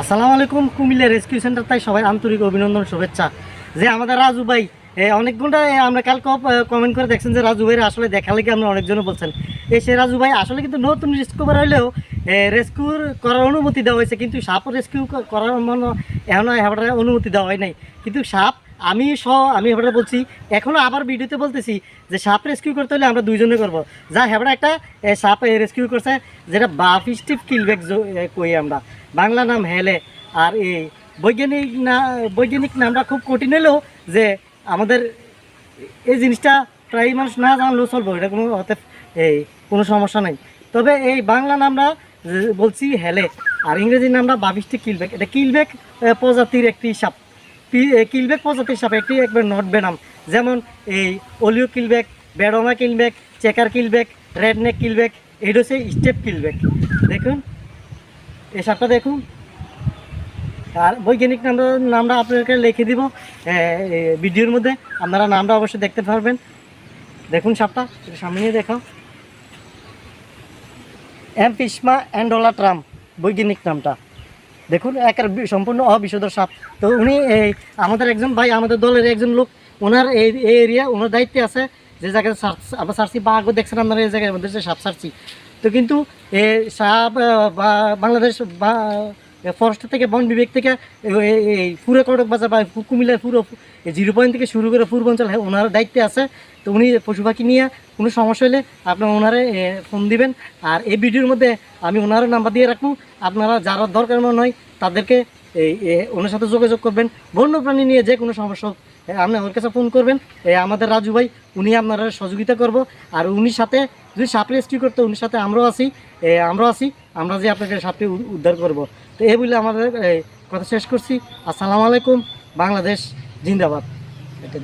আসসালামু আলাইকুম Comilla rescue centre তাই সবাই আন্তরিক অভিনন্দন, শুভেচ্ছা। যে আমাদের রাজু ভাই অনেক ঘণ্টা আমরা কাল কমেন্ট করে দেখছেন যে রাজু ভাইয়ের আসলে দেখা লেগে আমরা অনেকজনে বলছেন। এই সে রাজু ভাই আসলে কিন্তু নতুন রেস্কিউবার হলেও রেস্কিউ করার অনুমতি দেওয়া হয়েছে, কিন্তু সাপ রেস্কিউ করার মানে এখন হেবাটার অনুমতি দেওয়া হয় নাই। কিন্তু সাপ, আমি সহ, আমি হেবাটা বলছি এখনও আবার ভিডিওতে বলতেছি যে সাপ রেস্কিউ করতে হলে আমরা দুইজনে করব। যা হেবাটা একটা সাপ রেস্কিউ করছে, যেটা বাফিস্টিভ কিলব্যাক কই আমরা। বাংলা নাম হেলে। আর এই বৈজ্ঞানিক না বৈজ্ঞানিক নামটা খুব কঠিন হলেও যে আমাদের এই জিনিসটা প্রায় মানুষ না জানলেও চলবো এটা কোনো হতে এই কোনো সমস্যা নাই। তবে এই বাংলা নামটা বলছি হেলে আর ইংরেজি নামটা বাবিশটি কিলবেক। এটা কিলবেক প্রজাতির একটি সাপ। এ, প্রজাতির সাপ একটি একবার নট বেনাম। যেমন এই olive keelback বেডমা keelback checker keelback redneck keelback এটা হচ্ছে স্টেপ কিলবেক। দেখুন এই সাপটা দেখুন। আর বৈজ্ঞানিক নামটা নামটা আপনাদেরকে লিখে দিব ভিডিওর মধ্যে। আপনারা নামটা অবশ্যই দেখতে পারবেন। দেখুন সাপটা সামনে দেখাও এম পিসমা অ্যান্ডোলা ট্রাম, বৈজ্ঞানিক নামটা। দেখুন, একের সম্পূর্ণ অবিশুদ্ধ সাপ। তো উনি এই আমাদের একজন ভাই, আমাদের দলের একজন লোক, ওনার এই এরিয়া ওনার দায়িত্বে আছে। যে জায়গায় সার্চ আবার সার্চি বা আগে দেখছেন আপনারা এই জায়গায় মধ্যে যে সাপ সার্চি তো কিন্তু সাপ বাংলাদেশ বা ফরেস্ট থেকে বন বিভাগ থেকে এই পুরো কটক বাজার বা কুমিল্লার পুরো জিরো পয়েন্ট থেকে শুরু করে পূর্বাঞ্চল হ্যাঁ, ওনার দায়িত্বে আছে। তো উনি পশু পাখি নিয়ে কোনো সমস্যা হলে আপনার ওনারে ফোন দিবেন। আর এই ভিডিওর মধ্যে আমি ওনারও নাম্বার দিয়ে রাখব। আপনারা যারা দরকার মনে হয় তাদেরকে এই ওনার সাথে যোগাযোগ করবেন। বন্যপ্রাণী নিয়ে যে কোনো সমস্যা আপনি আমার কাছে ফোন করবেন। এই আমাদের রাজু ভাই, উনি আপনারা সহযোগিতা করব। আর উনি সাথে, যদি সাপ রেস্কিউ করতে, উনির সাথে আমরাও আছি। আমরাও আছি। আমরা যে আপনাকে সাপে উদ্ধার করব। তো এই বলে আমাদের কথা শেষ করছি। আসসালামু আলাইকুম। বাংলাদেশ, জিন্দাবাদ। এটা